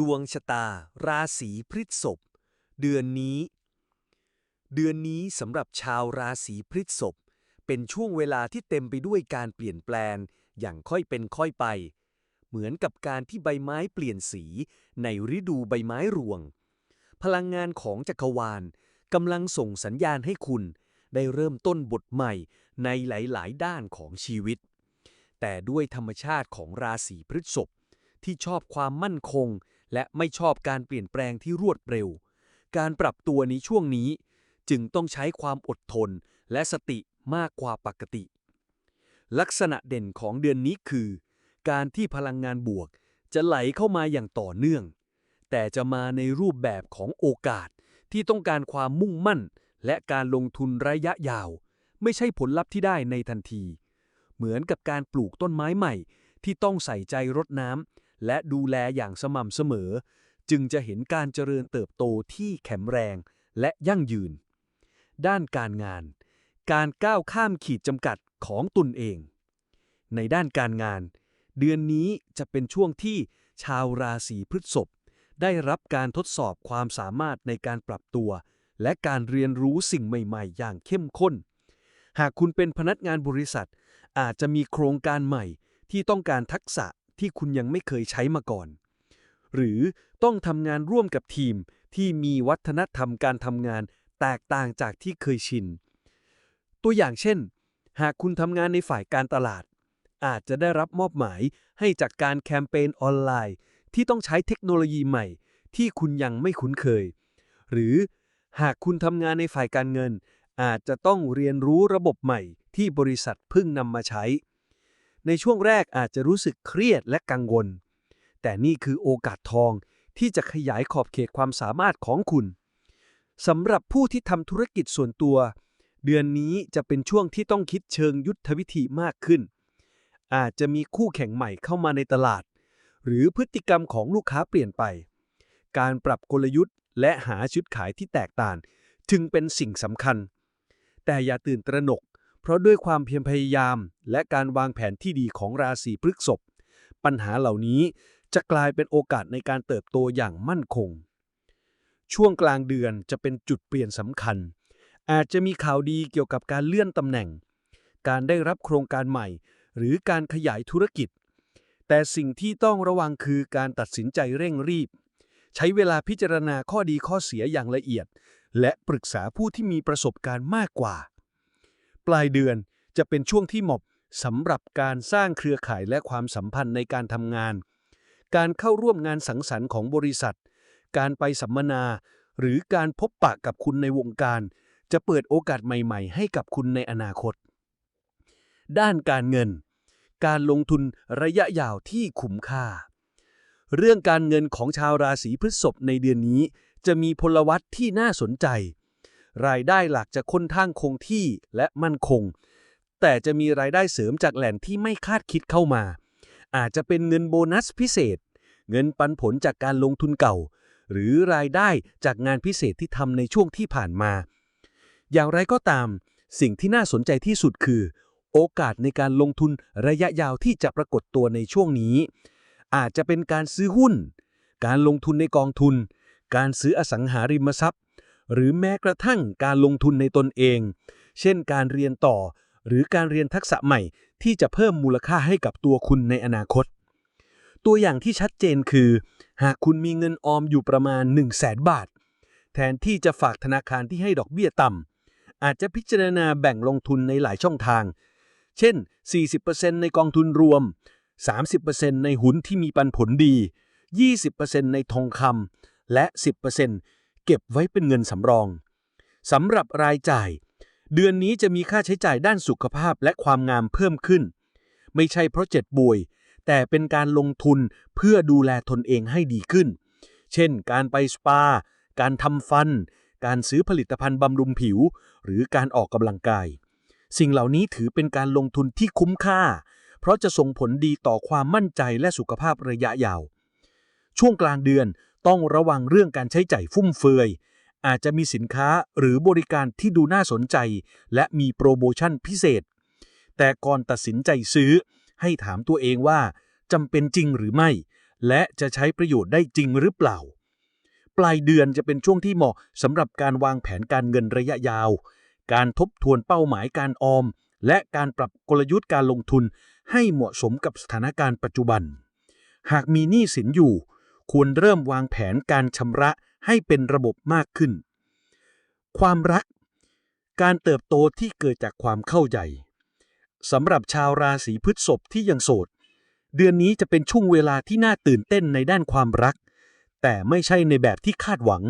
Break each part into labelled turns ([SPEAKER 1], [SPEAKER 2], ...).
[SPEAKER 1] ดวงชะตา ราศีพฤษภเดือนนี้ เดือนนี้สำหรับชาวราศีพฤษภเป็นช่วงเวลาที่เต็มไปด้วยการเปลี่ยนแปลง อย่างค่อยเป็นค่อยไป เหมือนกับการที่ใบไม้เปลี่ยนสีในฤดูใบไม้ร่วง พลังงานของจักรวาลกำลังส่งสัญญาณให้คุณ ได้เริ่มต้นบทใหม่ในหลาย ๆ ด้านของชีวิต แต่ด้วยธรรมชาติของราศีพฤษภที่ชอบความมั่นคง และไม่ชอบการเปลี่ยนแปลงที่รวดเร็ว การปรับตัวในช่วงนี้ จึงต้องใช้ความอดทนและสติมากกว่าปกติ ลักษณะเด่นของเดือนนี้คือ การที่พลังงานบวกจะไหลเข้ามาอย่างต่อเนื่อง แต่จะมาในรูปแบบของโอกาสที่ต้องการความมุ่งมั่น และการลงทุนระยะยาว ไม่ใช่ผลลัพธ์ที่ได้ในทันที เหมือนกับการปลูกต้นไม้ใหม่ที่ต้องใส่ใจรดน้ำ และดูแลอย่างสม่ำเสมอ จึงจะเห็นการเจริญเติบโตที่แข็งแรงและยั่งยืน ด้านการงาน การก้าวข้ามขีดจำกัดของตนเอง ในด้านการงาน เดือนนี้จะเป็นช่วงที่ชาวราศีพฤษภได้รับการทดสอบความสามารถในการปรับตัว และการเรียนรู้สิ่งใหม่ๆ อย่างเข้มข้น หากคุณเป็นพนักงานบริษัท อาจจะมีโครงการใหม่ที่ต้องการทักษะ ที่คุณยังไม่เคยใช้มาก่อน หรือต้องทำงานร่วมกับทีมที่มีวัฒนธรรมการทำงานแตกต่างจากที่เคยชิน ตัวอย่างเช่น หากคุณทำงานในฝ่ายการตลาด อาจจะได้รับมอบหมายให้จัดกการแคมเปญออนไลน์ ที่ต้องใช้เทคโนโลยีใหม่ ที่คุณยังไม่คุ้นเคย หรือหากคุณทำงานในฝ่ายการเงิน อาจจะต้องเรียนรู้ระบบใหม่ที่บริษัทเพิ่งนำมาใช้ ในช่วงแรกอาจจะรู้สึกเครียดและกังวล แต่นี่คือโอกาสทองที่จะขยายขอบเขตความสามารถของคุณสำหรับผู้ที่ทำธุรกิจส่วนตัว เดือนนี้จะเป็นช่วงที่ต้องคิดเชิงยุทธวิธีมากขึ้น อาจจะมีคู่แข่งใหม่เข้ามาในตลาด หรือพฤติกรรมของลูกค้าเปลี่ยนไป การปรับกลยุทธ์และหาชุดขายที่แตกต่าง จึงเป็นสิ่งสำคัญ แต่อย่าตื่นตระหนก เพราะด้วยความเพียรพยายามและการวางแผนที่ดีของราศีพฤษภปัญหาเหล่านี้จะกลายเป็นโอกาสในการเติบโตอย่างมั่นคง ช่วงกลางเดือนจะเป็นจุดเปลี่ยนสำคัญ อาจจะมีข่าวดีเกี่ยวกับการเลื่อนตำแหน่ง การได้รับโครงการใหม่ หรือการขยายธุรกิจ แต่สิ่งที่ต้องระวังคือการตัดสินใจเร่งรีบ ใช้เวลาพิจารณาข้อดีข้อเสียอย่างละเอียด และปรึกษาผู้ที่มีประสบการณ์มากกว่า ปลายเดือนจะเป็นช่วงที่เหมาะสำหรับการสร้างเครือข่ายและความสัมพันธ์ในการทำงาน การเข้าร่วมงานสังสรรค์ของบริษัท การไปสัมมนา หรือการพบปะกับคุณในวงการ จะเปิดโอกาสใหม่ ๆ ให้กับคุณในอนาคต ด้านการเงิน การลงทุนระยะยาวที่คุ้มค่า เรื่องการเงินของชาวราศีพฤษภในเดือนนี้ จะมีพลวัตที่น่าสนใจ รายได้หลักจะค่อนข้างคงที่และมั่นคง แต่จะมีรายได้เสริมจากแหล่งที่ไม่คาดคิดเข้ามา อาจจะเป็นเงินโบนัสพิเศษ เงินปันผลจากการลงทุนเก่า หรือรายได้จากงานพิเศษที่ทำในช่วงที่ผ่านมา อย่างไรก็ตาม สิ่งที่น่าสนใจที่สุดคือ โอกาสในการลงทุนระยะยาวที่จะปรากฏตัวในช่วงนี้ อาจจะเป็นการซื้อหุ้น การลงทุนในกองทุน การซื้ออสังหาริมทรัพย์ หรือแม้กระทั่งการลงทุนในตนเอง เช่นการเรียนต่อ หรือการเรียนทักษะใหม่ ที่จะเพิ่มมูลค่าให้กับตัวคุณในอนาคต ตัวอย่างที่ชัดเจนคือ หากคุณมีเงินออมอยู่ประมาณ 1 0 0 0 0แสนบาท แทนที่จะฝากธนาคารที่ให้ดอกเบี้ยต่ำอาจจะพิจารณาแบ่งลงทุนในหลายช่องทาง เช่น 40%ในกองทุนรวม 30%ในหุ้นที่มีปันผลดี 20%ในทองคำและ 10% เก็บไว้เป็นเงินสำรองสำหรับรายจ่าย เดือนนี้จะมีค่าใช้จ่ายด้านสุขภาพและความงามเพิ่มขึ้น ไม่ใช่เพราะเจ็บป่วย แต่เป็นการลงทุนเพื่อดูแลตนเองให้ดีขึ้น เช่น การไปสปา การทำฟัน การซื้อผลิตภัณฑ์บำรุงผิว หรือการออกกำลังกาย สิ่งเหล่านี้ถือเป็นการลงทุนที่คุ้มค่า เพราะจะส่งผลดีต่อความมั่นใจและสุขภาพระยะยาว ช่วงกลางเดือน ต้องระวังเรื่องการใช้จ่ายฟุ่มเฟือย อาจจะมีสินค้าหรือบริการที่ดูน่าสนใจ และมีโปรโมชั่นพิเศษ แต่ก่อนตัดสินใจซื้อ ให้ถามตัวเองว่าจำเป็นจริงหรือไม่ และจะใช้ประโยชน์ได้จริงหรือเปล่า ปลายเดือนจะเป็นช่วงที่เหมาะสำหรับการวางแผนการเงินระยะยาว การทบทวนเป้าหมายการออม และการปรับกลยุทธ์การลงทุนให้เหมาะสมกับสถานการณ์ปัจจุบัน หากมีหนี้สินอยู่ ควรเริ่มวางแผนการชำระให้เป็นระบบมากขึ้น ความรัก การเติบโตที่เกิดจากความเข้าใจสำหรับชาวราศีพฤษภที่ยังโสด เดือนนี้จะเป็นช่วงเวลาที่น่าตื่นเต้นในด้านความรัก แต่ไม่ใช่ในแบบที่คาดหวัง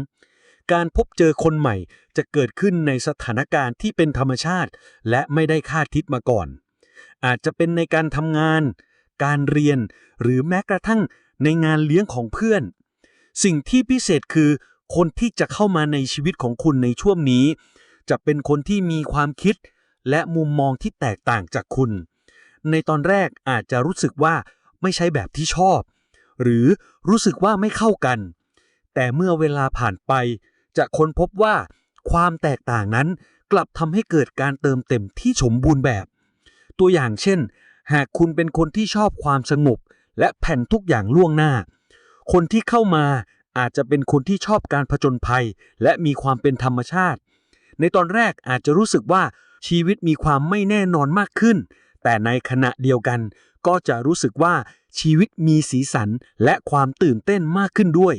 [SPEAKER 1] การพบเจอคนใหม่จะเกิดขึ้นในสถานการณ์ที่เป็นธรรมชาติ และไม่ได้คาดคิดมาก่อน อาจจะเป็นในการทำงาน การเรียนหรือแม้กระทั่ง ในงานเลี้ยงของเพื่อน สิ่งที่พิเศษคือ คนที่จะเข้ามาในชีวิตของคุณในช่วงนี้ จะเป็นคนที่มีความคิด และมุมมองที่แตกต่างจากคุณ ในตอนแรกอาจจะรู้สึกว่าไม่ใช่แบบที่ชอบ หรือรู้สึกว่าไม่เข้ากัน แต่เมื่อเวลาผ่านไป จะค้นพบว่าความแตกต่างนั้นกลับทำให้เกิดการเติมเต็มที่สมบูรณ์แบบ ตัวอย่างเช่น หากคุณเป็นคนที่ชอบความสงบ และแผ่นทุกอย่างล่วงหน้า คนที่เข้ามาอาจจะเป็นคนที่ชอบการผจญภัย และมีความเป็นธรรมชาติ ในตอนแรกอาจจะรู้สึกว่าชีวิตมีความไม่แน่นอนมากขึ้น แต่ในขณะเดียวกัน ก็จะรู้สึกว่าชีวิตมีสีสันและความตื่นเต้นมากขึ้นด้วย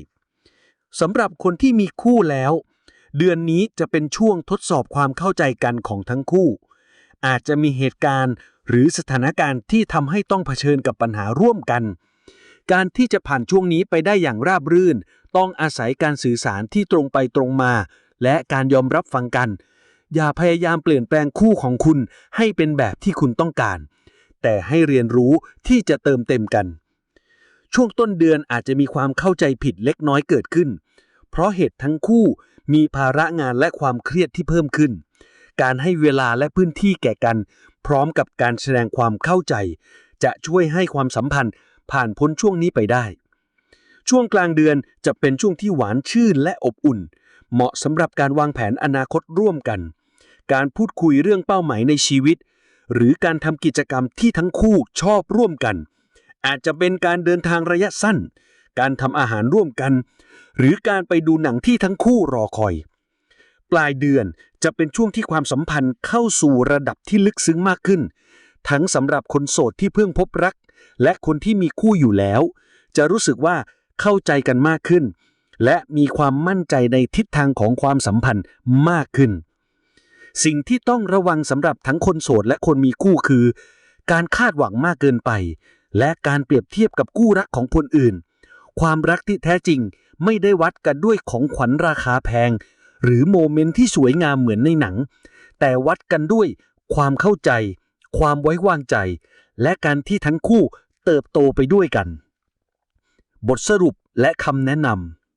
[SPEAKER 1] สำหรับคนที่มีคู่แล้ว เดือนนี้จะเป็นช่วงทดสอบความเข้าใจกันของทั้งคู่ อาจจะมีเหตุการณ์ หรือสถานการณ์ที่ทำให้ต้องเผชิญกับปัญหาร่วมกัน การที่จะผ่านช่วงนี้ไปได้อย่างราบรื่น ต้องอาศัยการสื่อสารที่ตรงไปตรงมา และการยอมรับฟังกัน อย่าพยายามเปลี่ยนแปลงคู่ของคุณให้เป็นแบบที่คุณต้องการ แต่ให้เรียนรู้ที่จะเติมเต็มกัน ช่วงต้นเดือนอาจจะมีความเข้าใจผิดเล็กน้อยเกิดขึ้น เพราะเหตุทั้งคู่มีภาระงานและความเครียดที่เพิ่มขึ้น การให้เวลาและพื้นที่แก่กัน พร้อมกับการแสดงความเข้าใจ จะช่วยให้ความสัมพันธ์ผ่านพ้นช่วงนี้ไปได้ ช่วงกลางเดือนจะเป็นช่วงที่หวานชื่นและอบอุ่น เหมาะสำหรับการวางแผนอนาคตร่วมกัน การพูดคุยเรื่องเป้าหมายในชีวิต หรือการทำกิจกรรมที่ทั้งคู่ชอบร่วมกัน อาจจะเป็นการเดินทางระยะสั้น การทำอาหารร่วมกัน หรือการไปดูหนังที่ทั้งคู่รอคอย ปลายเดือน จะเป็นช่วงที่ความสัมพันธ์เข้าสู่ระดับที่ลึกซึ้งมากขึ้น ทั้งสำหรับคนโสดที่เพิ่งพบรัก และคนที่มีคู่อยู่แล้ว จะรู้สึกว่าเข้าใจกันมากขึ้น และมีความมั่นใจในทิศทางของความสัมพันธ์มากขึ้น สิ่งที่ต้องระวังสำหรับทั้งคนโสดและคนมีคู่คือ การคาดหวังมากเกินไป และการเปรียบเทียบกับคู่รักของคนอื่น ความรักที่แท้จริงไม่ได้วัดกันด้วยของขวัญราคาแพง หรือโมเมนต์ที่สวยงามเหมือนในหนัง แต่วัดกันด้วยความเข้าใจ ความไว้วางใจ และการที่ทั้งคู่เติบโตไปด้วยกัน บทสรุปและคำแนะน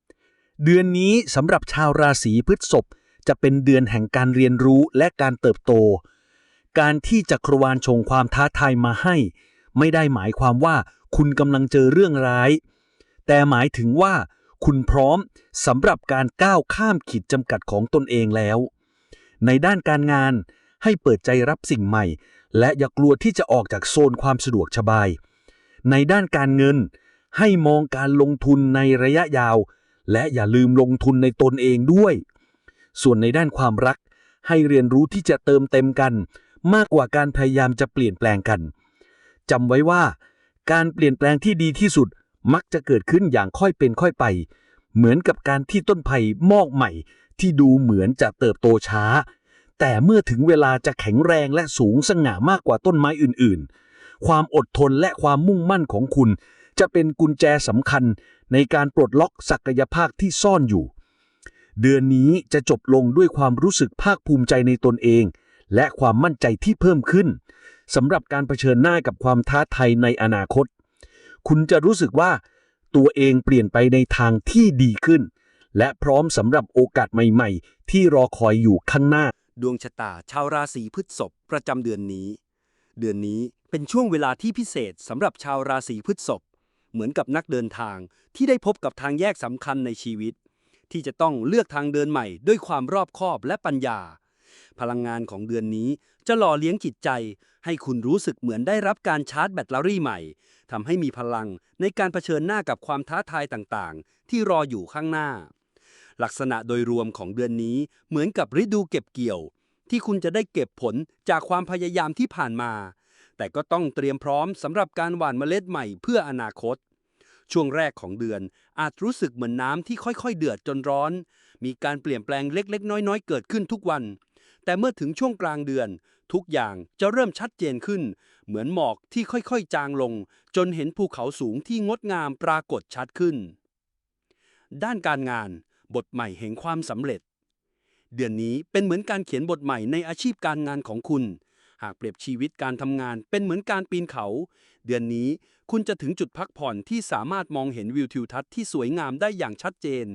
[SPEAKER 1] ำเดือนนี้สำหรับชาวราศีพฤษภจะเป็นเดือนแห่งการเรียนรู้และการเติบโต การที่จักรวาลชงความท้าทายมาให้ ไม่ได้หมายความว่าคุณกำลังเจอเรื่องร้าย แต่หมายถึงว่า คุณพร้อมสำหรับการก้าวข้ามขีดจำกัดของตนเองแล้ว ในด้านการงานให้เปิดใจรับสิ่งใหม่ และอย่ากลัวที่จะออกจากโซนความสะดวกสบาย ในด้านการเงิน ให้มองการลงทุนในระยะยาว และอย่าลืมลงทุนในตนเองด้วย ส่วนในด้านความรัก ให้เรียนรู้ที่จะเติมเต็มกัน มากกว่าการพยายามจะเปลี่ยนแปลงกันจำไว้ว่า การเปลี่ยนแปลงที่ดีที่สุด มักจะเกิดขึ้นอย่างค่อยเป็นค่อยไป เหมือนกับการที่ต้นไผ่มอกใหม่ ที่ดูเหมือนจะเติบโตช้า แต่เมื่อถึงเวลาจะแข็งแรงและสูงสง่ามากกว่าต้นไม้อื่น ๆ ความอดทนและความมุ่งมั่นของคุณ จะเป็นกุญแจสำคัญในการปลดล็อกศักยภาพที่ซ่อนอยู่ เดือนนี้จะจบลงด้วยความรู้สึกภาคภูมิใจในตนเอง และความมั่นใจที่เพิ่มขึ้นสำหรับการเผชิญหน้ากับความท้าทายในอนาคต คุณจะรู้สึกว่าตัวเองเปลี่ยนไปในทางที่ดีขึ้น และพร้อมสำหรับโอกาสใหม่ๆ ที่รอคอยอยู่ข้างหน้า
[SPEAKER 2] ดวงชะตาชาวราศีพฤษภประจำเดือนนี้ เดือนนี้เป็นช่วงเวลาที่พิเศษสำหรับชาวราศีพฤษภเหมือนกับนักเดินทางที่ได้พบกับทางแยกสำคัญในชีวิต ที่จะต้องเลือกทางเดินใหม่ ด้วยความรอบคอบและปัญญา พลังงานของเดือนนี้จะหล่อเลี้ยงจิตใจ ให้คุณรู้สึกเหมือนได้รับการชาร์จแบตเตอรี่ใหม่ ทำให้มีพลังในการเผชิญหน้ากับความท้าทายต่างๆ ที่รออยู่ข้างหน้า ลักษณะโดยรวมของเดือนนี้เหมือนกับฤดูเก็บเกี่ยว ที่คุณจะได้เก็บผลจากความพยายามที่ผ่านมา แต่ก็ต้องเตรียมพร้อมสำหรับการหว่านเมล็ดใหม่เพื่ออนาคต ช่วงแรกของเดือนอาจรู้สึกเหมือนน้ำที่ค่อยๆ เดือดจนร้อน มีการเปลี่ยนแปลงเล็กๆ น้อยๆ เกิดขึ้นทุกวัน แต่เมื่อถึงช่วงกลางเดือน ทุกอย่างจะเริ่มชัดเจนขึ้น เหมือนหมอกที่ค่อยๆ จางลง จนเห็นภูเขาสูงที่งดงามปรากฏชัดขึ้น ด้านการงานบทใหม่แห่งความสำเร็จ เดือนนี้เป็นเหมือนการเขียนบทใหม่ในอาชีพการงานของคุณ หากเปรียบชีวิตการทำงานเป็นเหมือนการปีนเขา เดือนนี้คุณจะถึงจุดพักผ่อนที่สามารถมองเห็นวิวทิวทัศน์ที่สวยงามได้อย่างชัดเจน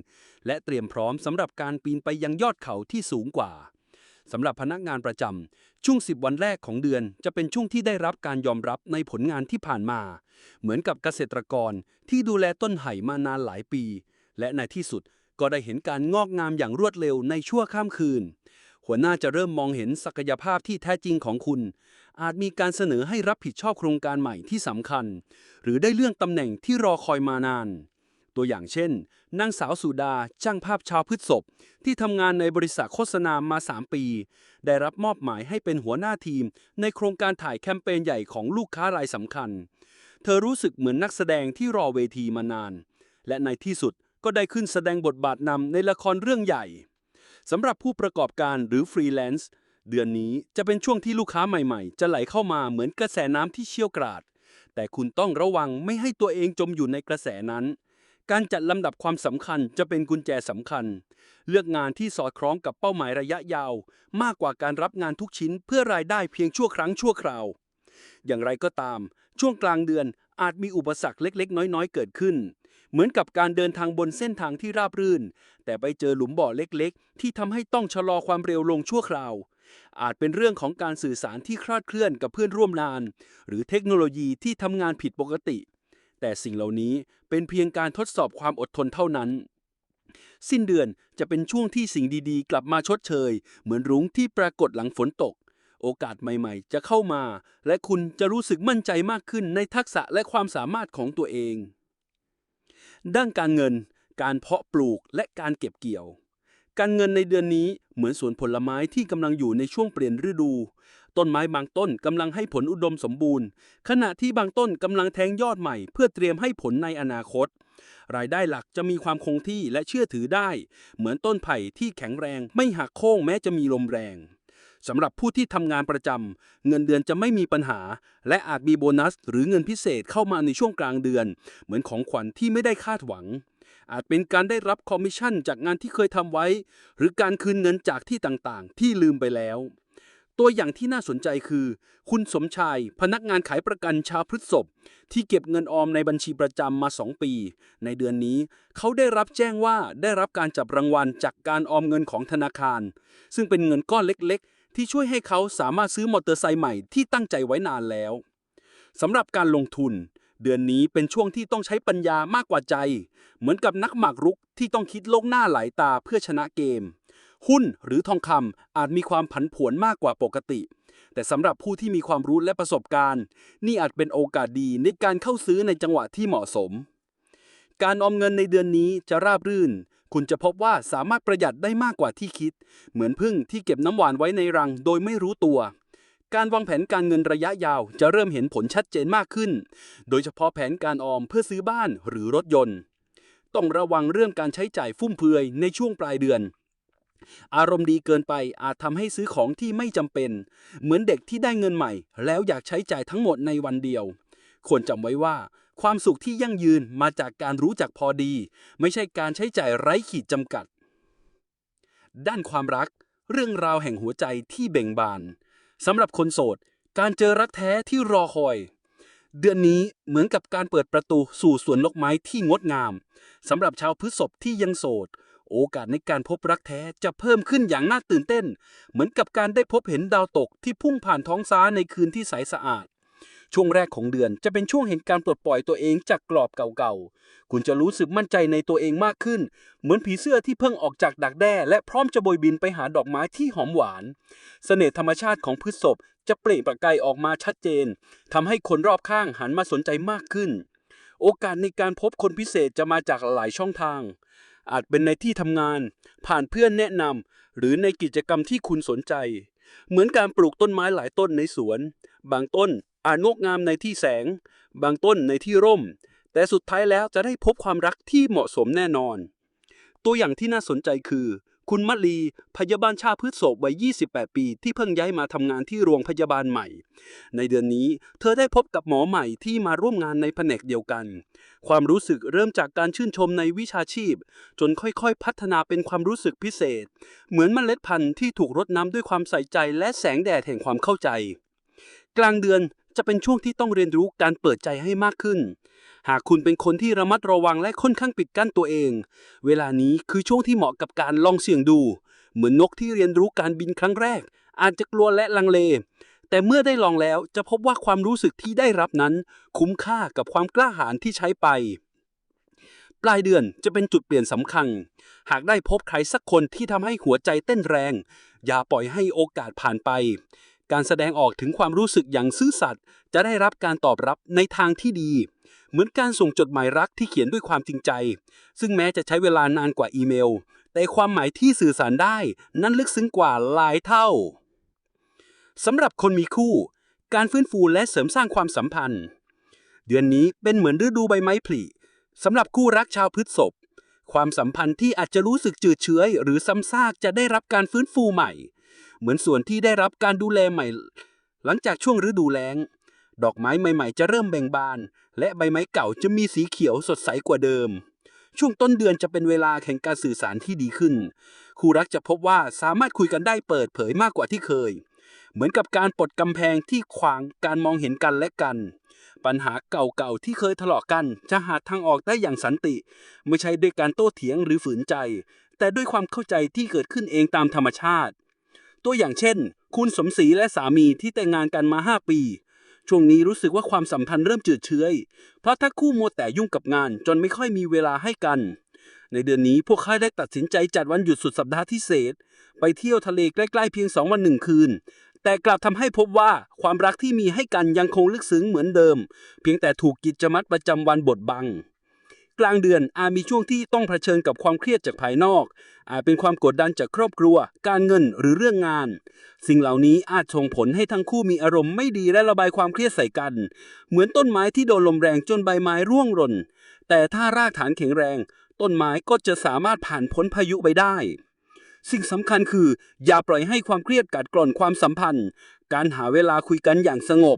[SPEAKER 2] และเตรียมพร้อมสำหรับการปีนไปยังยอดเขาที่สูงกว่า สำหรับพนักงานประจำ ช่วง 10 วันแรกของเดือนจะเป็นช่วงที่ได้รับการยอมรับในผลงานที่ผ่านมา เหมือนกับเกษตรกรที่ดูแลต้นไห่มานานหลายปี และในที่สุดก็ได้เห็นการงอกงามอย่างรวดเร็วในชั่วข้ามคืน หัวหน้าจะเริ่มมองเห็นศักยภาพที่แท้จริงของคุณ อาจมีการเสนอให้รับผิดชอบโครงการใหม่ที่สำคัญ หรือได้เลื่อนตำแหน่งที่รอคอยมานาน ตัวอย่างเช่น นางสาวสุดาจ้างภาพชาวพฤษภที่ทำงานในบริษัทโฆษณามา 3 ปี ได้รับมอบหมายให้เป็นหัวหน้าทีม ในโครงการถ่ายแคมเปญใหญ่ของลูกค้ารายสำคัญ เธอรู้สึกเหมือนนักแสดงที่รอเวทีมานาน และในที่สุดก็ได้ขึ้นแสดงบทบาทนำในละครเรื่องใหญ่สำหรับผู้ประกอบการหรือฟรีแลนซ์เดือนนี้จะเป็นช่วงที่ลูกค้าใหม่ๆ จะไหลเข้ามาเหมือนกระแสน้ำที่เชี่ยวกราด แต่คุณต้องระวังไม่ให้ตัวเองจมอยู่ในกระแสนั้น การจัดลำดับความสำคัญจะเป็นกุญแจสำคัญ เลือกงานที่สอดคล้องกับเป้าหมายระยะยาว มากกว่าการรับงานทุกชิ้นเพื่อรายได้เพียงชั่วครั้งชั่วคราว อย่างไรก็ตาม ช่วงกลางเดือนอาจมีอุปสรรคเล็กๆ น้อยๆ เกิดขึ้น เหมือนกับการเดินทางบนเส้นทางที่ราบรื่น แต่ไปเจอหลุมบ่อเล็กๆ ที่ทำให้ต้องชะลอความเร็วลงชั่วคราว อาจเป็นเรื่องของการสื่อสารที่คลาดเคลื่อนกับเพื่อนร่วมงาน หรือเทคโนโลยีที่ทำงานผิดปกติ แต่สิ่งเหล่านี้เป็นเพียงการทดสอบความอดทนเท่านั้น สิ้นเดือนจะเป็นช่วงที่สิ่งดีๆ กลับมาชดเชย เหมือนรุ้งที่ปรากฏหลังฝนตก โอกาสใหม่ๆ จะเข้ามา และคุณจะรู้สึกมั่นใจมากขึ้นในทักษะและความสามารถของตัวเอง ด้านการเงิน การเพาะปลูกและการเก็บเกี่ยวการเงินในเดือนนี้เหมือนสวนผลไม้ที่กำลังอยู่ในช่วงเปลี่ยนฤดู ต้นไม้บางต้นกำลังให้ผลอุดมสมบูรณ์ ขณะที่บางต้นกำลังแทงยอดใหม่ เพื่อเตรียมให้ผลในอนาคต รายได้หลักจะมีความคงที่และเชื่อถือได้ เหมือนต้นไผ่ที่แข็งแรงไม่หักโค่งแม้จะมีลมแรงสำหรับผู้ที่ทำงานประจำเงินเดือนจะไม่มีปัญหา และอาจมีโบนัส หรือเงินพิเศษเข้ามาในช่วงกลางเดือน เหมือนของขวัญที่ไม่ได้คาดหวัง อาจเป็นการได้รับคอมมิชชั่นจากงานที่เคยทำไว้ หรือการคืนเงินจากที่ต่างๆ ที่ลืมไปแล้ว ตัวอย่างที่น่าสนใจคือ คุณสมชาย พนักงานขายประกันชาวพฤษภที่เก็บเงินออมในบัญชีประจำมา 2 ปี ในเดือนนี้ เขาได้รับแจ้งว่าได้รับการจับรางวัลจากการออมเงินของธนาคาร ซึ่งเป็นเงินก้อนเล็กๆ ที่ช่วยให้เขาสามารถซื้อมอเตอร์ไซค์ใหม่ที่ตั้งใจไว้นานแล้วสำหรับการลงทุน เดือนนี้เป็นช่วงที่ต้องใช้ปัญญามากกว่าใจ เหมือนกับนักหมากรุกที่ต้องคิดโลกหน้าหลายตาเพื่อชนะเกม หุ้นหรือทองคำอาจมีความผันผวนมากกว่าปกติ แต่สำหรับผู้ที่มีความรู้และประสบการณ์ นี่อาจเป็นโอกาสดีในการเข้าซื้อในจังหวะที่เหมาะสม การออมเงินในเดือนนี้จะราบรื่น คุณจะพบว่าสามารถประหยัดได้มากกว่าที่คิด เหมือนพึ่งที่เก็บน้ำหวานไว้ในรังโดยไม่รู้ตัวการวางแผนการเงินระยะยาวจะเริ่มเห็นผลชัดเจนมากขึ้น โดยเฉพาะแผนการออมเพื่อซื้อบ้านหรือรถยนต์ ต้องระวังเรื่องการใช้จ่ายฟุ่มเฟือยในช่วงปลายเดือน อารมณ์ดีเกินไปอาจทำให้ซื้อของที่ไม่จำเป็น เหมือนเด็กที่ได้เงินใหม่ แล้วอยากใช้จ่ายทั้งหมดในวันเดียว ควรจำไว้ว่า ความสุขที่ยั่งยืนมาจากการรู้จักพอดี ไม่ใช่การใช้จ่ายไร้ขีดจำกัด ด้านความรัก เรื่องราวแห่งหัวใจที่เบ่งบานสำหรับคนโสด การเจอรักแท้ที่รอคอย เดือนนี้เหมือนกับการเปิดประตูสู่สวนลกไม้ที่งดงามสำหรับชาวพฤษภที่ยังโสด โอกาสในการพบรักแท้จะเพิ่มขึ้นอย่างน่าตื่นเต้น เหมือนกับการได้พบเห็นดาวตกที่พุ่งผ่านท้องฟ้าในคืนที่ใสสะอาด ช่วงแรกของเดือนจะเป็นช่วงแห่งการปลดปล่อยตัวเองจากกรอบเก่าๆ คุณจะรู้สึกมั่นใจในตัวเองมากขึ้น เหมือนผีเสื้อที่เพิ่งออกจากดักแด้และพร้อมจะโบยบินไปหาดอกไม้ที่หอมหวานเสน่ห์ธรรมชาติของพฤษภจะเปล่งประกายออกมาชัดเจนทำให้คนรอบข้างหันมาสนใจมากขึ้นโอกาสในการพบคนพิเศษจะมาจากหลายช่องทาง อาจเป็นในที่ทำงาน ผ่านเพื่อนแนะนำหรือในกิจกรรมที่คุณสนใจ เหมือนการปลูกต้นไม้หลายต้นในสวน บางต้นอาจงกงามในที่แสง บางต้นในที่ร่ม แต่สุดท้ายแล้วจะได้พบความรักที่เหมาะสมแน่นอน ตัวอย่างที่น่าสนใจคือ คุณมัลลี พยาบาลชาพืชโศกวัย 28 ปี ที่เพิ่งย้ายมาทำงานที่โรงพยาบาลใหม่ ในเดือนนี้ เธอได้พบกับหมอใหม่ที่มาร่วมงานในแผนกเดียวกัน ความรู้สึกเริ่มจากการชื่นชมในวิชาชีพ จนค่อยๆ พัฒนาเป็นความรู้สึกพิเศษ เหมือนเมล็ดพันธุ์ที่ถูกรดน้ำด้วยความใส่ใจและแสงแดดแห่งความเข้าใจ กลางเดือนจะเป็นช่วงที่ต้องเรียนรู้การเปิดใจให้มากขึ้น หากคุณเป็นคนที่ระมัดระวังและค่อนข้างปิดกั้นตัวเอง เวลานี้คือช่วงที่เหมาะกับการลองเสี่ยงดู เหมือนนกที่เรียนรู้การบินครั้งแรก อาจจะกลัวและลังเล แต่เมื่อได้ลองแล้วจะพบว่าความรู้สึกที่ได้รับนั้น คุ้มค่ากับความกล้าหาญที่ใช้ไป ปลายเดือนจะเป็นจุดเปลี่ยนสำคัญ หากได้พบใครสักคนที่ทำให้หัวใจเต้นแรง อย่าปล่อยให้โอกาสผ่านไปการแสดงออกถึงความรู้สึกอย่างซื่อสัตย์จะได้รับการตอบรับในทางที่ดี เหมือนการส่งจดหมายรักที่เขียนด้วยความจริงใจ ซึ่งแม้จะใช้เวลานานกว่าอีเมล แต่ความหมายที่สื่อสารได้นั้นลึกซึ้งกว่าหลายเท่าสำหรับคนมีคู่ การฟื้นฟูและเสริมสร้างความสัมพันธ์ เดือนนี้เป็นเหมือนฤดูใบไม้ผลิสำหรับคู่รักชาวพฤษภความสัมพันธ์ที่อาจจะรู้สึกจืดเชือยหรือซ้ำซากจะได้รับการฟื้นฟูใหม่ เหมือนส่วนที่ได้รับการดูแลใหม่ หลังจากช่วงฤดูแล้ง ดอกไม้ใหม่ๆ จะเริ่มแบ่งบาน และใบไม้เก่าจะมีสีเขียวสดใสกว่าเดิม ช่วงต้นเดือนจะเป็นเวลาแห่งการสื่อสารที่ดีขึ้น คู่รักจะพบว่าสามารถคุยกันได้เปิดเผยมากกว่าที่เคย เหมือนกับการปลดกำแพงที่ขวางการมองเห็นกันและกัน ปัญหาเก่าๆที่เคยทะเลาะกัน จะหาทางออกได้อย่างสันติ ไม่ใช่ด้วยการโต้เถียงหรือฝืนใจ แต่ด้วยความเข้าใจที่เกิดขึ้นเองตามธรรมชาติ ตัวอย่างเช่น คุณสมศรีและสามีที่แต่งงานกันมา 5 ปี ช่วงนี้รู้สึกว่าความสัมพันธ์เริ่มจืดเชือยเพราะถ้าคู่มัวแต่ยุ่งกับงานจนไม่ค่อยมีเวลาให้กัน ในเดือนนี้พวกเขาได้ตัดสินใจจัดวันหยุดสุดสัปดาห์ที่เศษ ไปเที่ยวทะเลใกล้ๆเพียงสองวันหนึ่งคืน แต่กลับทำให้พบว่าความรักที่มีให้กันยังคงลึกซึ้งเหมือนเดิม เพียงแต่ถูกกิจมัดประจำวันบดบัง กลางเดือนอาจมีช่วงที่ต้องเผชิญกับความเครียดจากภายนอก อาจเป็นความกดดันจากครอบครัว การเงินหรือเรื่องงาน สิ่งเหล่านี้อาจส่งผลให้ทั้งคู่มีอารมณ์ไม่ดีและระบายความเครียดใส่กัน เหมือนต้นไม้ที่โดนลมแรงจนใบไม้ร่วงหล่น แต่ถ้ารากฐานแข็งแรง ต้นไม้ก็จะสามารถผ่านพ้นพายุไปได้ สิ่งสำคัญคือ อย่าปล่อยให้ความเครียดกัดกร่อนความสัมพันธ์ การหาเวลาคุยกันอย่างสงบ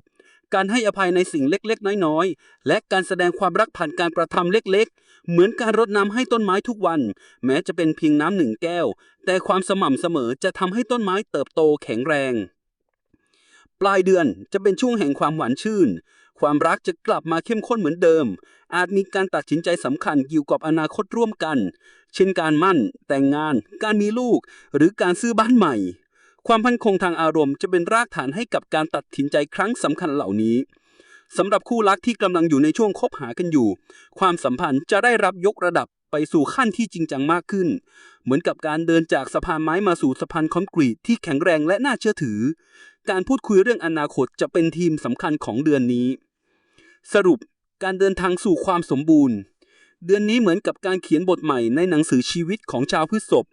[SPEAKER 2] การให้อภัยในสิ่งเล็กๆ น้อยๆ และการแสดงความรักผ่านการประทำเล็กๆ เหมือนการรดน้ำให้ต้นไม้ทุกวัน แม้จะเป็นเพียงน้ำหนึ่งแก้ว แต่ความสม่ำเสมอจะทำให้ต้นไม้เติบโตแข็งแรง ปลายเดือนจะเป็นช่วงแห่งความหวานชื่น ความรักจะกลับมาเข้มข้นเหมือนเดิม อาจมีการตัดสินใจสำคัญเกี่ยวกับอนาคตร่วมกัน เช่นการมั่น แต่งงาน การมีลูก หรือการซื้อบ้านใหม่ ความพันคงทางอารมณ์จะเป็นรากฐานให้กับการตัดสินใจครั้งสำคัญเหล่านี้สำหรับคู่รักที่กำลังอยู่ในช่วงคบหากันอยู่ ความสัมพันธ์จะได้รับยกระดับไปสู่ขั้นที่จริงจังมากขึ้น เหมือนกับการเดินจากสะพานไม้มาสู่สะพานคอนกรีตที่แข็งแรงและน่าเชื่อถือ การพูดคุยเรื่องอนาคตจะเป็นทีมสำคัญของเดือนนี้ สรุปการเดินทางสู่ความสมบูรณ์ เดือนนี้เหมือนกับการเขียนบทใหม่ในหนังสือชีวิตของชาวพฤษภ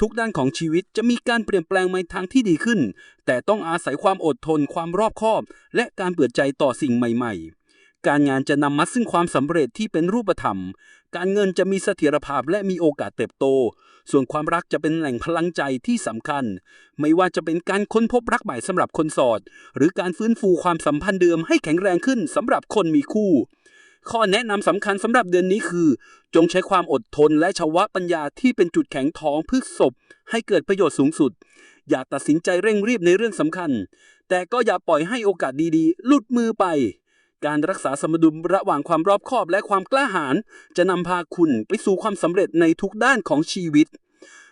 [SPEAKER 2] ทุกด้านของชีวิตจะมีการเปลี่ยนแปลงในทางที่ดีขึ้น แต่ต้องอาศัยความอดทนความรอบคอบ และการเปิดใจต่อสิ่งใหม่ ๆ การงานจะนำมาซึ่งความสำเร็จที่เป็นรูปธรรม การเงินจะมีเสถียรภาพและมีโอกาสเติบโต ส่วนความรักจะเป็นแหล่งพลังใจที่สำคัญ ไม่ว่าจะเป็นการค้นพบรักใหม่สำหรับคนโสดหรือการฟื้นฟูความสัมพันธ์เดิมให้แข็งแรงขึ้นสำหรับคนมีคู่ ข้อแนะนำสำคัญสำหรับเดือนนี้คือ จงใช้ความอดทนและชาวะปัญญาที่เป็นจุดแข็งทองพฤกษบให้เกิดประโยชน์สูงสุด อย่าตัดสินใจเร่งรีบในเรื่องสำคัญ แต่ก็อย่าปล่อยให้โอกาสดีๆ หลุดมือไป การรักษาสมดุลระหว่างความรอบคอบและความกล้าหาญจะนำพาคุณไปสู่ความสำเร็จในทุกด้านของชีวิต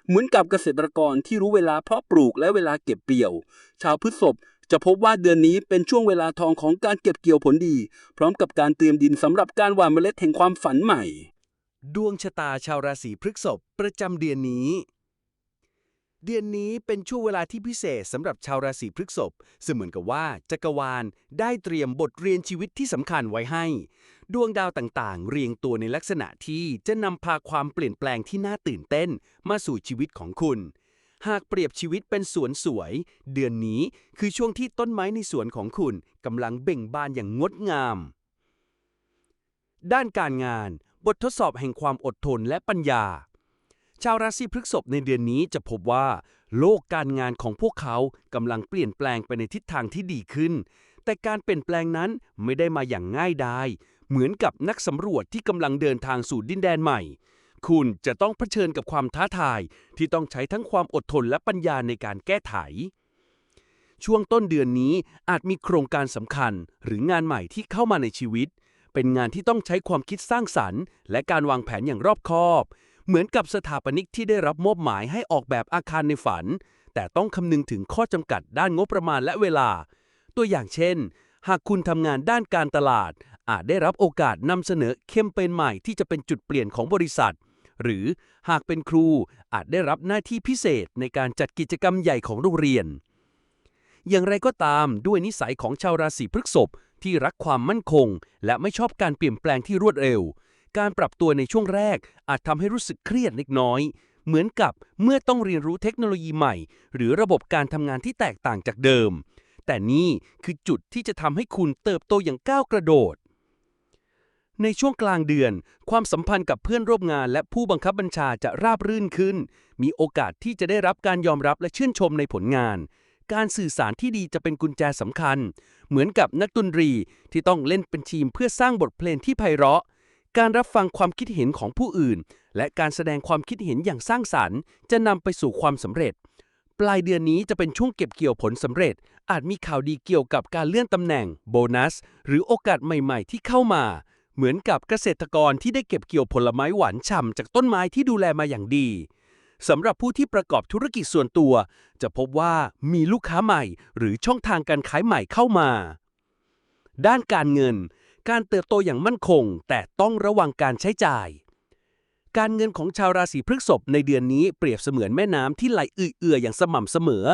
[SPEAKER 2] เหมือนกับเกษตรกรที่รู้เวลาเพาะปลูกและเวลาเก็บเกี่ยว ชาวพฤษภ
[SPEAKER 3] จะพบว่าเดือนนี้เป็นช่วงเวลาทองของการเก็บเกี่ยวผลดี พร้อมกับการเตรียมดินสำหรับการหว่านเมล็ดแห่งความฝันใหม่
[SPEAKER 1] ดวงชะตาชาวราศีพฤษภประจำเดือนนี้ เดือนนี้เป็นช่วงเวลาที่พิเศษสำหรับชาวราศีพฤษภเสมือนกับว่าจักรวาลได้เตรียมบทเรียนชีวิตที่สำคัญไว้ให้ ดวงดาวต่างๆ เรียงตัวในลักษณะที่จะนำพาความเปลี่ยนแปลงที่น่าตื่นเต้น มาสู่ชีวิตของคุณ หากเปรียบชีวิตเป็นสวนสวย เดือนนี้คือช่วงที่ต้นไม้ในสวนของคุณกำลังเบ่งบานอย่างงดงาม ด้านการงาน บททดสอบแห่งความอดทนและปัญญา ชาวราศีพฤษภในเดือนนี้จะพบว่า โลกการงานของพวกเขากำลังเปลี่ยนแปลงไปในทิศทางที่ดีขึ้น แต่การเปลี่ยนแปลงนั้นไม่ได้มาอย่างง่ายดายเหมือนกับนักสำรวจที่กำลังเดินทางสู่ดินแดนใหม่ คุณจะต้องเผชิญกับความท้าทาย ที่ต้องใช้ทั้งความอดทนและปัญญาในการแก้ไข ช่วงต้นเดือนนี้อาจมีโครงการสำคัญ หรืองานใหม่ที่เข้ามาในชีวิต เป็นงานที่ต้องใช้ความคิดสร้างสรรค์ และการวางแผนอย่างรอบคอบ เหมือนกับสถาปนิกที่ได้รับมอบหมายให้ออกแบบอาคารในฝัน แต่ต้องคำนึงถึงข้อจำกัดด้านงบประมาณและเวลา ตัวอย่างเช่น หากคุณทำงานด้านการตลาดอาจได้รับโอกาสนำเสนอเคมเปญใหม่ที่จะเป็นจุดเปลี่ยนของบริษัท หรือหากเป็นครูอาจได้รับหน้าที่พิเศษในการจัดกิจกรรมใหญ่ของโรงเรียน อย่างไรก็ตามด้วยนิสัยของชาวราศีพฤษภที่รักความมั่นคง และไม่ชอบการเปลี่ยนแปลงที่รวดเร็ว การปรับตัวในช่วงแรกอาจทำให้รู้สึกเครียดเล็กน้อย เหมือนกับเมื่อต้องเรียนรู้เทคโนโลยีใหม่ หรือระบบการทำงานที่แตกต่างจากเดิม แต่นี่คือจุดที่จะทำให้คุณเติบโตอย่างก้าวกระโดด ในช่วงกลางเดือน ความสัมพันธ์กับเพื่อนร่วมงาน และผู้บังคับบัญชาจะราบรื่นขึ้น มีโอกาสที่จะได้รับการยอมรับและชื่นชมในผลงาน การสื่อสารที่ดีจะเป็นกุญแจสำคัญ เหมือนกับนักดนตรีที่ต้องเล่นเป็นทีมเพื่อสร้างบทเพลงที่ไพเราะ การรับฟังความคิดเห็นของผู้อื่น และการแสดงความคิดเห็นอย่างสร้างสรรค์ จะนำไปสู่ความสำเร็จ ปลายเดือนนี้จะเป็นช่วงเก็บเกี่ยวผลสำเร็จ อาจมีข่าวดีเกี่ยวกับการเลื่อนตำแหน่ง โบนัส หรือโอกาสใหม่ ๆ ที่เข้ามา เหมือนกับเกษตรกรที่ได้เก็บเกี่ยวผลไม้หวานฉ่ำจากต้นไม้ที่ดูแลมาอย่างดีสำหรับผู้ที่ประกอบธุรกิจส่วนตัว จะพบว่ามีลูกค้าใหม่ หรือช่องทางการขายใหม่เข้ามา ด้านการเงิน การเติบโตอย่างมั่นคง แต่ต้องระวังการใช้จ่าย การเงินของชาวราศีพฤษภในเดือนนี้เปรียบเสมือนแม่น้ำที่ไหลเอื่อยๆอย่างสม่ำเสมอ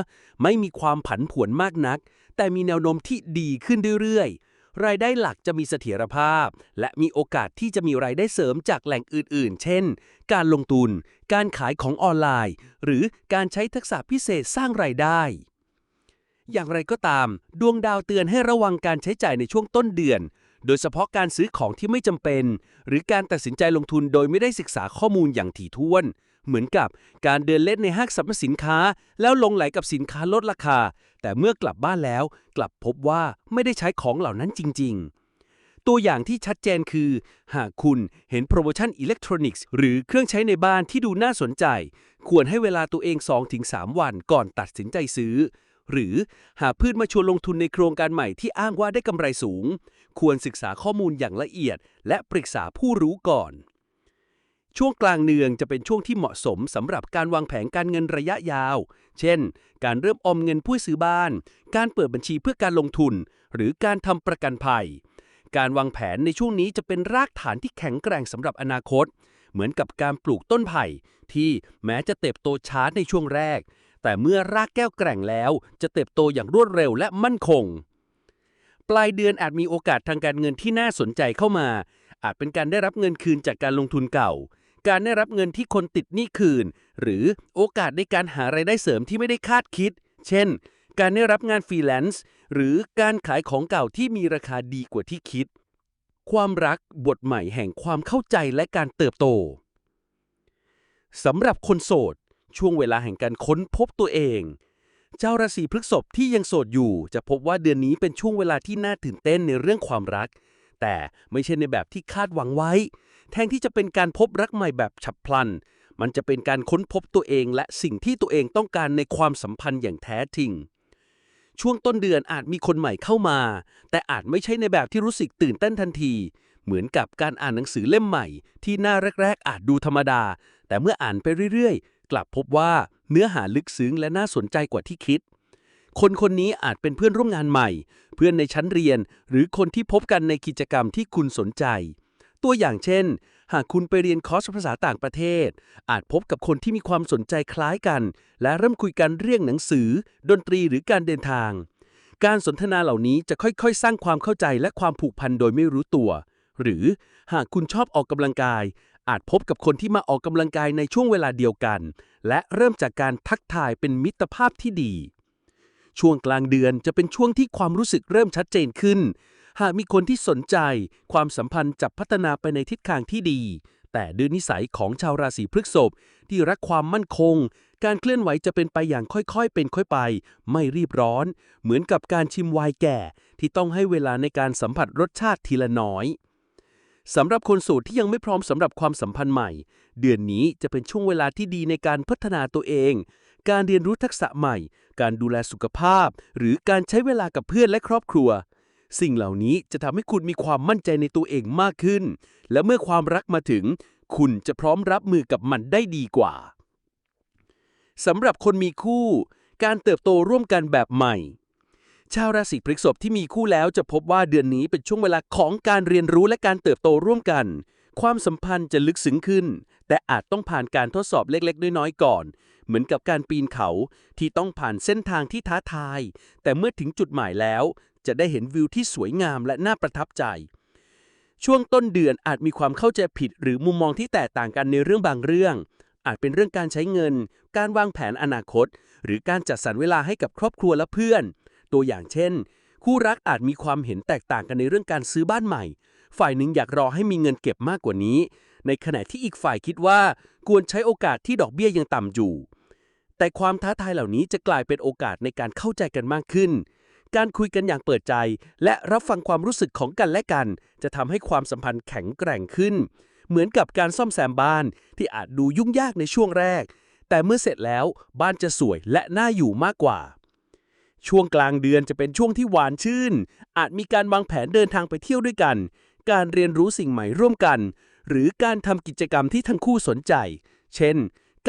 [SPEAKER 1] ไม่มีความผันผวนมากนัก แต่มีแนวโน้มที่ดีขึ้นเรื่อยๆ รายได้หลักจะมีเสถียรภาพ และมีโอกาสที่จะมีรายได้เสริมจากแหล่งอื่น ๆ เช่น การลงทุน การขายของออนไลน์ หรือการใช้ทักษะพิเศษสร้างรายได้ อย่างไรก็ตาม ดวงดาวเตือนให้ระวังการใช้จ่ายในช่วงต้นเดือน โดยเฉพาะการซื้อของที่ไม่จำเป็น หรือการตัดสินใจลงทุนโดยไม่ได้ศึกษาข้อมูลอย่างถี่ถ้วน เหมือนกับการเดินเล่นในห้างสรรพสินค้า แล้วลงไหลกับสินค้าลดราคา แต่เมื่อกลับบ้านแล้วกลับพบว่าไม่ได้ใช้ของเหล่านั้นจริง ๆ ตัวอย่างที่ชัดเจนคือ หากคุณเห็นโปรโมชั่นอิเล็กทรอนิกส์หรือเครื่องใช้ในบ้านที่ดูน่าสนใจ ควรให้เวลาตัวเอง 2-3 วันก่อนตัดสินใจซื้อ หรือหากพืชมาชวนลงทุนในโครงการใหม่ที่อ้างว่าได้กำไรสูง ควรศึกษาข้อมูลอย่างละเอียด และปรึกษาผู้รู้ก่อน ช่วงกลางเนืองจะเป็นช่วงที่เหมาะสมสำหรับการวางแผนการเงินระยะยาว เช่น การเริ่มออมเงินเพื่อซื้อบ้าน การเปิดบัญชีเพื่อการลงทุน หรือการทำประกันภัย การวางแผนในช่วงนี้จะเป็นรากฐานที่แข็งแกร่งสำหรับอนาคต เหมือนกับการปลูกต้นไผ่ที่แม้จะเติบโตช้าในช่วงแรก แต่เมื่อรากแก้วแกร่งแล้ว จะเติบโตอย่างรวดเร็วและมั่นคง ปลายเดือนอาจมีโอกาสทางการเงินที่น่าสนใจเข้ามา อาจเป็นการได้รับเงินคืนจากการลงทุนเก่า การได้รับเงินที่คนติดหนี้คืน หรือโอกาสในการหารายได้เสริมที่ไม่ได้คาดคิด เช่น การได้รับงานฟรีแลนซ์หรือการขายของเก่าที่มีราคาดีกว่าที่คิด ความรักบทใหม่แห่งความเข้าใจและการเติบโตสำหรับคนโสด ช่วงเวลาแห่งการค้นพบตัวเอง เจ้าราศีพฤษภที่ยังโสดอยู่ จะพบว่าเดือนนี้เป็นช่วงเวลาที่น่าตื่นเต้นในเรื่องความรัก แต่ไม่ใช่ในแบบที่คาดหวังไว้ แทนที่จะเป็นการพบรักใหม่แบบฉับพลัน มันจะเป็นการค้นพบตัวเองและสิ่งที่ตัวเองต้องการในความสัมพันธ์อย่างแท้จริง ช่วงต้นเดือนอาจมีคนใหม่เข้ามา แต่อาจไม่ใช่ในแบบที่รู้สึกตื่นเต้นทันที เหมือนกับการอ่านหนังสือเล่มใหม่ ที่หน้าแรก ๆ อาจดูธรรมดา แต่เมื่ออ่านไปเรื่อยๆ กลับพบว่าเนื้อหาลึกซึ้งและน่าสนใจกว่าที่คิดคนคนนี้อาจเป็นเพื่อนร่วมงานใหม่ เพื่อนในชั้นเรียน หรือคนที่พบกันในกิจกรรมที่คุณสนใจ ตัวอย่างเช่น หากคุณไปเรียนคอร์สภาษาต่างประเทศ อาจพบกับคนที่มีความสนใจคล้ายกัน และเริ่มคุยกันเรื่องหนังสือ ดนตรีหรือการเดินทาง การสนทนาเหล่านี้จะค่อยๆ สร้างความเข้าใจและความผูกพันโดยไม่รู้ตัว หรือหากคุณชอบออกกำลังกาย อาจพบกับคนที่มาออกกำลังกายในช่วงเวลาเดียวกัน และเริ่มจากการทักทายเป็นมิตรภาพที่ดีช่วงกลางเดือนจะเป็นช่วงที่ความรู้สึกเริ่มชัดเจนขึ้น หากมีคนที่สนใจ ความสัมพันธ์จะพัฒนาไปในทิศทางที่ดี แต่ด้วยนิสัยของชาวราศีพฤษภที่รักความมั่นคง การเคลื่อนไหวจะเป็นไปอย่างค่อยๆ เป็นค่อยไป ไม่รีบร้อน เหมือนกับการชิมไวน์แก่ ที่ต้องให้เวลาในการสัมผัสรสชาติทีละน้อยสำหรับคนโสูตรที่ยังไม่พร้อมสำหรับความสัมพันธ์ใหม่ เดือนนี้จะเป็นช่วงเวลาที่ดีในการพัฒนาตัวเอง การเรียนรู้ทักษะใหม่ การดูแลสุขภาพ หรือการใช้เวลากับเพื่อนและครอบครัว สิ่งเหล่านี้จะทำให้คุณมีความมั่นใจในตัวเองมากขึ้น และเมื่อความรักมาถึง คุณจะพร้อมรับมือกับมันได้ดีกว่าสำหรับคนมีคู่ การเติบโตร่วมกันแบบใหม่ ชาวราศีพฤษภที่มีคู่แล้วจะพบว่าเดือนนี้เป็นช่วงเวลาของการเรียนรู้และการเติบโตร่วมกัน ความสัมพันธ์จะลึกซึ้งขึ้น แต่อาจต้องผ่านการทดสอบเล็กๆ น้อยๆก่อน เหมือนกับการปีนเขาที่ต้องผ่านเส้นทางที่ท้าทาย แต่เมื่อถึงจุดหมายแล้ว จะได้เห็นวิวที่สวยงามและน่าประทับใจ ช่วงต้นเดือนอาจมีความเข้าใจผิด หรือมุมมองที่แตกต่างกันในเรื่องบางเรื่อง อาจเป็นเรื่องการใช้เงิน การวางแผนอนาคต หรือการจัดสรรเวลาให้กับครอบครัวและเพื่อน ตัวอย่างเช่น คู่รักอาจมีความเห็นแตกต่างกันในเรื่องการซื้อบ้านใหม่ ฝ่ายหนึ่งอยากรอให้มีเงินเก็บมากกว่านี้ในขณะที่อีกฝ่ายคิดว่า ควรใช้โอกาสที่ดอกเบี้ยยังต่ำอยู่ แต่ความท้าทายเหล่านี้จะกลายเป็นโอกาสในการเข้าใจกันมากขึ้น การคุยกันอย่างเปิดใจ และรับฟังความรู้สึกของกันและกัน จะทำให้ความสัมพันธ์แข็งแกร่งขึ้น เหมือนกับการซ่อมแซมบ้านที่อาจดูยุ่งยากในช่วงแรก แต่เมื่อเสร็จแล้วบ้านจะสวยและน่าอยู่มากกว่า ช่วงกลางเดือนจะเป็นช่วงที่หวานชื่น อาจมีการวางแผนเดินทางไปเที่ยวด้วยกัน การเรียนรู้สิ่งใหม่ร่วมกัน หรือการทำกิจกรรมที่ทั้งคู่สนใจ เช่น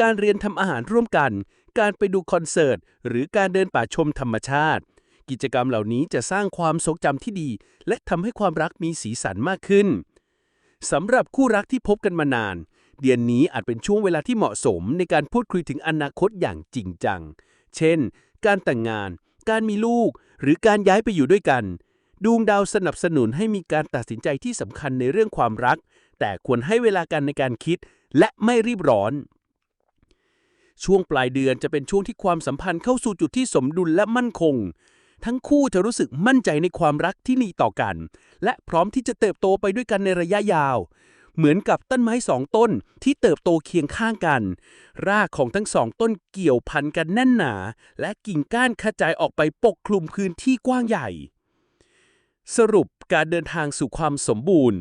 [SPEAKER 1] การเรียนทำอาหารร่วมกัน การไปดูคอนเสิร์ต หรือการเดินป่าชมธรรมชาติ กิจกรรมเหล่านี้จะสร้างความทรงจำที่ดี และทำให้ความรักมีสีสันมากขึ้นสำหรับคู่รักที่พบกันมานาน เดือนนี้อาจเป็นช่วงเวลาที่เหมาะสมในการพูดคุยถึงอนาคตอย่างจริงจัง เช่น การแต่งงาน การมีลูก หรือการย้ายไปอยู่ด้วยกัน ดวงดาวสนับสนุนให้มีการตัดสินใจที่สำคัญในเรื่องความรัก แต่ควรให้เวลากันในการคิดและไม่รีบร้อน ช่วงปลายเดือนจะเป็นช่วงที่ความสัมพันธ์เข้าสู่จุดที่สมดุลและมั่นคง ทั้งคู่จะรู้สึกมั่นใจในความรักที่มีต่อกัน และพร้อมที่จะเติบโตไปด้วยกันในระยะยาว เหมือนกับต้นไม้สองต้นที่เติบโตเคียงข้างกัน รากของทั้งสองต้นเกี่ยวพันกันแน่นหนา และกิ่งก้านขจายออกไปปกคลุมพื้นที่กว้างใหญ่ สรุปการเดินทางสู่ความสมบูรณ์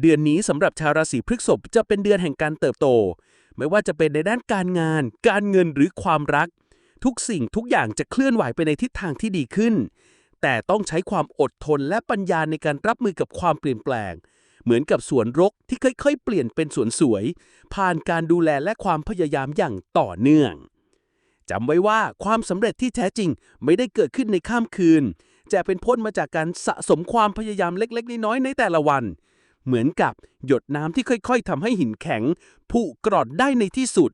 [SPEAKER 1] เดือนนี้สำหรับชาวราศีพฤษภจะเป็นเดือนแห่งการเติบโต ไม่ว่าจะเป็นในด้านการงาน การเงินหรือความรัก ทุกสิ่งทุกอย่างจะเคลื่อนไหวไปในทิศทางที่ดีขึ้น แต่ต้องใช้ความอดทนและปัญญาในการรับมือกับความเปลี่ยนแปลง เหมือนกับสวนรกที่ค่อยๆ เปลี่ยนเป็นสวนสวย ผ่านการดูแลและความพยายามอย่างต่อเนื่องจำไว้ว่าความสำเร็จที่แท้จริงไม่ได้เกิดขึ้นในข้ามคืนจะเป็นพ้นมาจากการสะสมความพยายามเล็ก ๆ น้อยๆในแต่ละวัน เหมือนกับหยดน้ำที่ค่อยๆทำให้หินแข็งผุกร่อนได้ในที่สุด